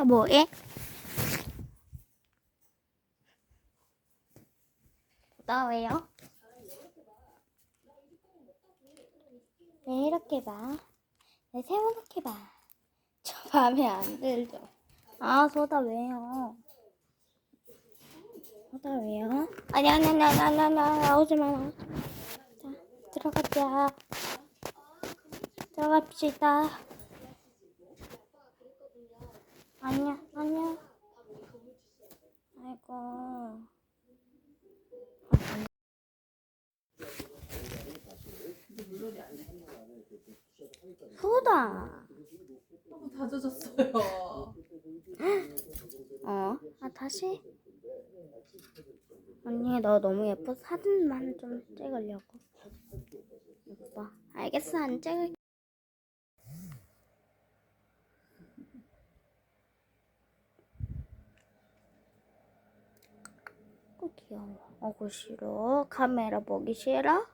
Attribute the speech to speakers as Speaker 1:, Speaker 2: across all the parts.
Speaker 1: 나 뭐해? 나 왜요? 네, 이렇게 봐. 네, 세워놓게 봐. 저 밤에 안 들죠. 아, 소다 왜요? 소다 왜요? 아니, 아니, 아니, 아니, 아니, 아니, 나오지 마, 나오지 마. 자, 들어가자. 들어갑시다. 아니야, 아니야. 아이고. 소다.
Speaker 2: 너무 다 젖었어요.
Speaker 1: 어? 아, 다시? 언니, 너 너무 예뻐. 사진만 좀 찍으려고. 예뻐. 알겠어, 안 찍을. 귀여워. 어구, 싫어. 카메라 보기 싫어?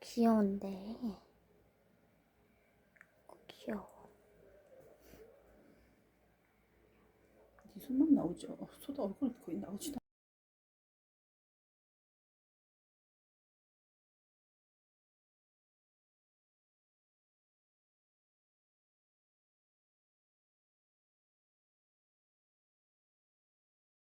Speaker 1: 귀여운데. 어, 귀여워.
Speaker 2: 네 손만 나오죠. 소다 얼굴 거의 나오지도